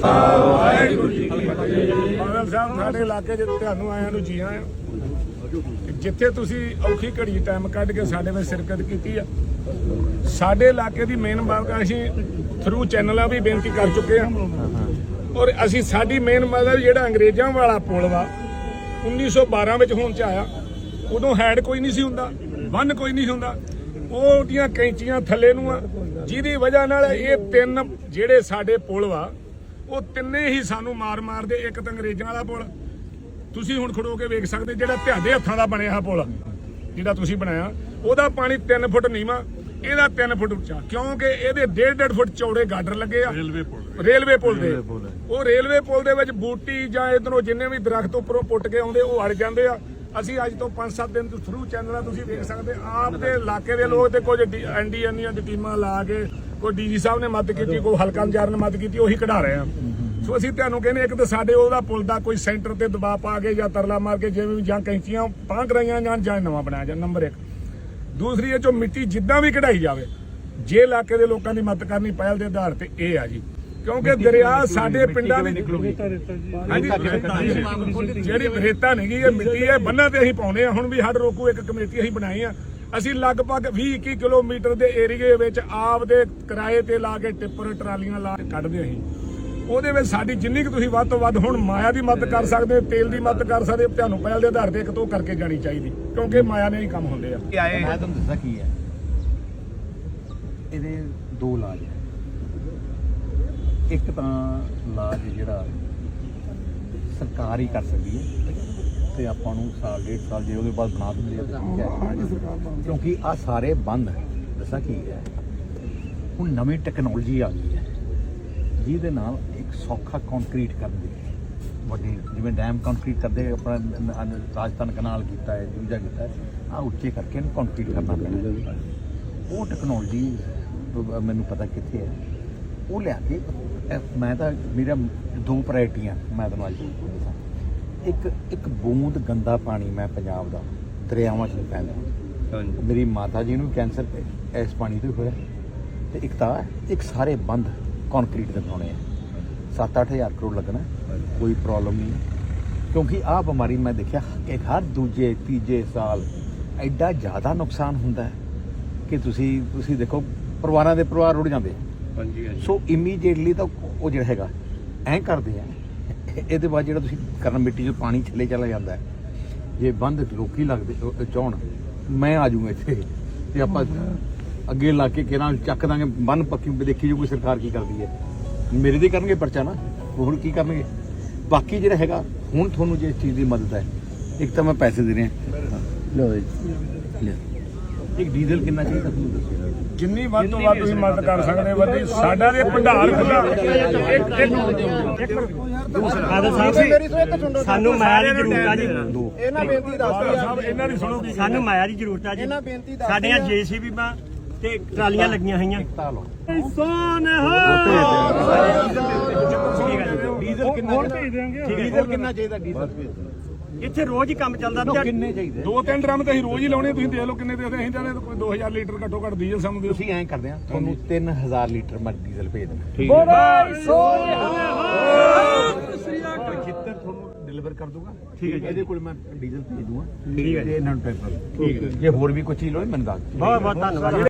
ਖਾਲਸਾ ਵਾਹਿਗੁਰੂ ਜੀ ਕੀ ਫਤਿਹ ਬਾਦਲ ਸਾਹਿਬ, ਸਾਡੇ ਇਲਾਕੇ 'ਚ ਤੁਹਾਨੂੰ ਆਇਆਂ ਨੂੰ ਜੀ ਆਇਆਂ ਜਿੱਥੇ ਤੁਸੀਂ ਔਖੀ ਘੜੀ ਟਾਈਮ ਕੱਢ ਕੇ ਸਾਡੇ ਵਿੱਚ ਸ਼ਿਰਕਤ ਕੀਤੀ ਆ। ਸਾਡੇ ਇਲਾਕੇ ਦੀ ਮੇਨ ਬਾਤ ਅਸੀਂ ਥਰੂ ਚੈਨਲਾਂ ਵੀ ਬੇਨਤੀ ਕਰ ਚੁੱਕੇ ਹਾਂ ਔਰ ਅਸੀਂ ਸਾਡੀ ਮੇਨ ਮਤਲਬ ਜਿਹੜਾ ਅੰਗਰੇਜ਼ਾਂ ਵਾਲਾ ਪੁਲ ਵਾ 1912 ਵਿੱਚ ਹੋਣ ਚ ਆਇਆ। ਉਦੋਂ ਹੈਡ ਕੋਈ ਨਹੀਂ ਸੀ ਹੁੰਦਾ ਬੰਨ ਕੋਈ ਨਹੀਂ ਸੀ ਹੁੰਦਾ। ਉਹਦੀਆਂ ਕੈਂਚੀਆਂ ਥੱਲੇ ਨੂੰ ਆ, ਜਿਹਦੀ ਵਜ੍ਹਾ ਨਾਲ ਇਹ ਤਿੰਨ ਜਿਹੜੇ ਸਾਡੇ ਪੁਲ ਵਾ ਉਹ ਤਿੰਨੇ ਹੀ ਸਾਨੂੰ ਮਾਰ ਮਾਰਦੇ ਇੱਕ ਤਾਂ ਅੰਗਰੇਜ਼ਾਂ ਵਾਲਾ ਪੁਲ। ਤੁਸੀਂ ਹੁਣ ਖੜੋ ਕੇ ਵੇਖ ਸਕਦੇ ਜਿਹੜਾ ਤੁਹਾਡੇ ਹੱਥਾਂ ਦਾ ਬਣਿਆ ਆ ਪੁਲ ਜਿਹੜਾ ਤੁਸੀਂ ਬਣਾਇਆ। ਉਹਦਾ ਪਾਣੀ 3 ਫੁੱਟ ਨੀਵਾ ਇਹਦਾ 3 ਫੁੱਟ ਉੱਚਾ ਕਿਉਂਕਿ ਇਹਦੇ 1.5 ਫੁੱਟ ਚੌੜੇ ਗਾਡਰ ਲੱਗੇ ਆ। ਰੇਲਵੇ ਪੁਲ ਰੇਲਵੇ ਪੁਲ ਦੇ। ਉਹ ਰੇਲਵੇ ਪੁਲ ਦੇ ਵਿੱਚ ਬੂਟੀ ਜਾਂ ਇਧਰੋਂ ਜਿੰਨੇ ਵੀ ਦਰਖਤ ਉੱਪਰੋਂ ਪੁੱਟ ਕੇ ਆਉਂਦੇ ਉਹ ਅੜ ਜਾਂਦੇ ਆ। ਅਸੀਂ ਅੱਜ ਤੋਂ 5-7 ਦਿਨ ਤੋਂ ਥਰੂ ਚੈਨਲਾਂ ਤੁਸੀਂ ਵੇਖ ਸਕਦੇ ਆਪ ਦੇ ਇਲਾਕੇ ਦੇ ਲੋਕ ਤੇ ਕੁਝ ਐਨਡੀਐਨਆਂ ਦੀ ਟੀਮਾਂ ਲਾ ਕੇ, ਕੋਈ ਡੀਜੀ ਸਾਹਿਬ ਨੇ ਮਦਦ ਕੀਤੀ, ਕੋਈ ਹਲਕਾ ਇੰਚਾਰਜ ਨੇ ਮਦਦ ਕੀਤੀ, ਉਹੀ ਕਢਾ ਰਹੇ ਆ। ਸੋ ਅਸੀਂ ਤੁਹਾਨੂੰ ਕਹਿੰਦੇ ਇੱਕ ਤਾਂ ਸਾਡੇ ਉਹਦਾ ਪੁਲ ਦਾ ਕੋਈ ਸੈਂਟਰ ਤੇ ਦਬਾਅ ਪਾ ਕੇ ਜਾਂ ਤਰਲਾ ਮਾਰ ਕੇ ਜਿਵੇਂ ਵੀ ਜਾਂ ਕੈਂਚੀਆਂ ਤਾਂ ਕਰਾਈਆਂ ਜਾਂ ਜਾਂ ਨਵਾਂ ਬਣਾਇਆ ਜਾਂ ਨੰਬਰ 1 ਦੂਸਰੀ ਇਹ ਚੋਂ ਮਿੱਟੀ ਜਿੱਦਾਂ ਵੀ ਕਢਾਈ ਜਾਵੇ, ਜੇ ਇਲਾਕੇ ਦੇ ਲੋਕਾਂ ਦੀ ਮਦਦ ਕਰਨੀ ਪਹਿਲ ਦੇ ਆਧਾਰ ਤੇ ਇਹ ਆ ਜੀ। ਕਿਉਂਕਿ ਦਰਿਆ ਸਾਡੇ ਪਿੰਡਾਂ ਦੀ ਹਾਂਜੀ। ਜਿਹੜੀ ਰੇਤਾ ਨਹੀਂ ਗਈ ਇਹ ਮਿੱਟੀ ਹੈ ਬੰਨਾਂ ਤੇ ਅਸੀਂ ਪਾਉਨੇ ਆ ਹੁਣ ਵੀ ਹੱਡ ਰੋਕੂ ਇੱਕ ਕਮੇਟੀ ਅਸੀਂ ਬਣਾਈ ਆ। ਅਸੀਂ ਲਗਭਗ 20 21 ਕਿਲੋਮੀਟਰ ਦੇ ਏਰੀਏ ਵਿੱਚ ਆਪ ਦੇ ਕਿਰਾਏ ਤੇ ਲਾ ਕੇ ਟਿੱਪਰ ਟਰਾਲੀਆਂ ਲਾ ਕੇ ਕੱਢਦੇ ਅਸੀਂ। ਉਹਦੇ ਵਿੱਚ ਸਾਡੀ ਜਿੰਨੀ ਕਿ ਤੁਸੀਂ ਵੱਧ ਤੋਂ ਵੱਧ ਹੁਣ ਮਾਇਆ ਦੀ ਮਦਦ ਕਰ ਸਕਦੇ ਹੋ, ਤੇਲ ਦੀ ਮਦਦ ਕਰ ਸਕਦੇ ਹੋ, ਤੁਹਾਨੂੰ ਪਹਿਲ ਦੇ ਆਧਾਰ ਤੇ ਇੱਕ ਤੋਂ ਕਰਕੇ ਜਾਣੀ ਚਾਹੀਦੀ ਕਿਉਂਕਿ ਮਾਇਆ ਨੇ ਹੀ ਕੰਮ ਹੁੰਦੇ ਆ। ਮੈਂ ਤੁਹਾਨੂੰ ਦੱਸਾਂ ਕੀ ਹੈ। ਇਹਦੇ ਦੋ ਇਲਾਜ ਹੈ। ਇੱਕ ਤਾਂ ਇਲਾਜ ਜਿਹੜਾ ਸਰਕਾਰ ਹੀ ਕਰ ਸਕਦੀ ਹੈ ਤੇ ਆਪਾਂ ਨੂੰ ਸਾਲ ਡੇਢ ਸਾਲ ਜੇ ਉਹਦੇ ਬਾਅਦ ਬਣਾ ਦਿੰਦੇ ਆ ਤਾਂ ਠੀਕ ਹੈ। ਕਿਉਂਕਿ ਆ ਸਾਰੇ ਬੰਦ ਦੱਸਾਂ ਕੀ ਹੈ। ਹੁਣ ਨਵੀਂ ਟੈਕਨੋਲੋਜੀ ਆ ਗਈ ਹੈ। ਜਿਹਦੇ ਨਾਲ ਇੱਕ ਸੌਖਾ ਕੰਕਰੀਟ ਕਰਨ ਦੀ ਵੱਡੀ ਜਿਵੇਂ ਡੈਮ ਕੰਕਰੀਟ ਕਰਦੇ ਆਪਣਾ ਰਾਜਸਥਾਨ ਕਨਾਲ ਕੀਤਾ ਹੈ ਦੂਜਾ ਕੀਤਾ ਹੈ ਆ ਉੱਚੇ ਕਰਕੇ ਇਹਨੂੰ ਕੰਕਰੀਟ ਕਰਨਾ ਪੈਣਾ। ਉਹ ਟੈਕਨੋਲੋਜੀ ਮੈਨੂੰ ਪਤਾ ਕਿੱਥੇ ਹੈ। ਉਹ ਲਿਆ ਕੇ ਇਹ ਮੈਂ ਤਾਂ ਮੇਰਾ ਦੋ ਪ੍ਰਾਇਰਟੀਆਂ ਮੈਂ ਤੁਹਾਨੂੰ ਅੱਜ ਦੱਸਾਂ। ਇੱਕ ਇੱਕ ਬੂੰਦ ਗੰਦਾ ਪਾਣੀ ਮੈਂ ਪੰਜਾਬ ਦਾ ਦਰਿਆਵਾਂ 'ਚ ਨਹੀਂ ਪੈਂਦਾ। ਮੇਰੀ ਮਾਤਾ ਜੀ ਨੂੰ ਕੈਂਸਰ ਇਸ ਪਾਣੀ ਤੋਂ ਹੋਇਆ। ਤੇ ਇੱਕ ਤਾਂ ਇੱਕ ਸਾਰੇ ਬੰਦ ਕੰਕਰੀਟ ਦੇ ਬਣਾਉਣੇ ਆ 7-8000 ਕਰੋੜ ਲੱਗਣਾ ਕੋਈ ਪ੍ਰੋਬਲਮ ਨਹੀਂ। ਕਿਉਂਕਿ ਆਹ ਬਿਮਾਰੀ ਮੈਂ ਦੇਖਿਆ ਕਿ ਹਰ ਦੂਜੇ ਤੀਜੇ ਸਾਲ ਐਡਾ ਜ਼ਿਆਦਾ ਨੁਕਸਾਨ ਹੁੰਦਾ ਕਿ ਤੁਸੀਂ ਤੁਸੀਂ ਦੇਖੋ ਪਰਿਵਾਰਾਂ ਦੇ ਪਰਿਵਾਰ ਰੁੜ ਜਾਂਦੇ ਹਾਂਜੀ ਸੋ ਇਮੀਡੀਏਟਲੀ ਤਾਂ ਉਹ ਜਿਹੜਾ ਹੈਗਾ ਐਂ ਕਰਦੇ ਆ। ਇਹਦੇ ਬਾਅਦ ਜਿਹੜਾ ਤੁਸੀਂ ਕਰਨ ਮਿੱਟੀ 'ਚ ਪਾਣੀ ਥੱਲੇ ਚਲਾ ਜਾਂਦਾ ਹੈ। ਜੇ ਬੰਦ ਲੋਕੀ ਲੱਗਦੇ ਚਾਹਣ ਮੈਂ ਆ ਜਾਊਂਗਾ ਇੱਥੇ। ਤੇ ਆਪਾਂ ਅੱਗੇ ਲਾ ਕੇ ਕਿਹਨਾਂ ਚੱਕ ਦਾਂਗੇ ਬੰਨ ਪੱਕੀ ਦੇਖੀ ਜੋ ਕੋਈ ਸਰਕਾਰ ਕੀ ਕਰਦੀ ਹੈ। ਮੇਰੇ ਦੇ ਕਰਨਗੇ ਪਰਚਾ ਨਾ ਹੋਰ ਕੀ ਕਰਨਗੇ? ਬਾਕੀ ਜਿਹੜਾ ਹੈਗਾ ਹੁਣ ਤੁਹਾਨੂੰ ਜੇ ਇਸ ਚੀਜ਼ ਦੀ ਮਦਦ ਹੈ ਇੱਕ ਤਾਂ ਮੈਂ ਪੈਸੇ ਦੇ ਰਿਹਾ। ਲਓ ਜੀ। ਇੱਕ ਡੀਜ਼ਲ ਕਿੰਨਾ ਚਾਹੀਦਾ ਤੁਹਾਨੂੰ ਦੱਸੋ ਜਿੰਨੀ ਵੱਧ ਤੋਂ ਵੱਧ ਤੁਸੀਂ ਮਦਦ ਕਰ ਸਕਦੇ ਹੋ ਵਧੀ ਸਾਡਾ ਦੇ ਭੰਡਾਰ ਖੁੱਲਾ ਇੱਕ ਇੱਕ ਫਾਦਰ ਸਾਹਿਬ ਸਾਨੂੰ ਮਾਇਆ ਦੀ ਜ਼ਰੂਰਤ ਆ ਜੀ। ਇਹਨਾਂ ਬੇਨਤੀ ਦੱਸਦੀ ਆ ਸਾਹਿਬ ਇਹਨਾਂ ਦੀ ਸੁਣੋ ਸਾਨੂੰ ਮਾਇਆ ਦੀ ਜ਼ਰੂਰਤ ਆ ਜੀ। ਇਹਨਾਂ ਬੇਨਤੀ ਦੱਸਦੀ ਸਾਡੀਆਂ ਜੀਸੀਬੀ ਮਾ ਤੇ ਟਰਾਲੀਆਂ ਲੱਗੀਆਂ ਹੋਈਆਂ। ਸੋਨ ਡੀਜ਼ਲ ਕਿੰਨਾ ਡੀਜ਼ਲ ਕਿੰਨਾ ਚਾਹੀਦਾ? ਡੀਜ਼ਲ ਇੱਥੇ ਰੋਜ਼ ਹੀ ਕੰਮ ਚੱਲਦਾ ਲੋ ਤੇ ਕਿੰਨੇ ਚਾਹੀਦੇ? ਦੋ ਤਿੰਨ ਡਰਮ ਤਾਂ ਅਸੀਂ ਰੋਜ਼ ਹੀ ਲਾਉਣੇ ਤੁਸੀਂ ਦੇਖ ਲਓ ਕਿੰਨੇ ਦੇ ਅਸੀਂ ਤਾਂ ਕੋਈ 2000 ਲੀਟਰ ਘੱਟੋ ਘੱਟ ਡੀਜ਼ਲ ਸਾਨੂੰ ਦਿਓ। ਤੁਸੀਂ ਐਂ ਕਰਦੇ ਆ ਤੁਹਾਨੂੰ 3000 ਲੀਟਰ ਮੈਂ ਡੀਜ਼ਲ ਭੇਜ ਦਿੰਦਾ। ਠੀਕ ਖੇਤਰ ਤੁਹਾਨੂੰ ਡਿਲੀਵਰ ਕਰ ਦੂੰਗਾ। ਠੀਕ ਹੈ ਇਹਦੇ ਕੋਲ ਮੈਂ ਡੀਜ਼ਲ ਭੇਜ ਦੂੰਗਾ। ਠੀਕ ਹੈ ਇਹਨਾਂ ਨੂੰ ਪੈਪਰ ਠੀਕ ਹੈ ਜੇ। ਹੋਰ ਵੀ ਕੋਈ ਚੀਜ਼ ਲੋੜ ਮੈਨੂੰ ਦੱਸ ਦਿਓ। ਬਹੁਤ ਬਹੁਤ ਧੰਨਵਾਦ।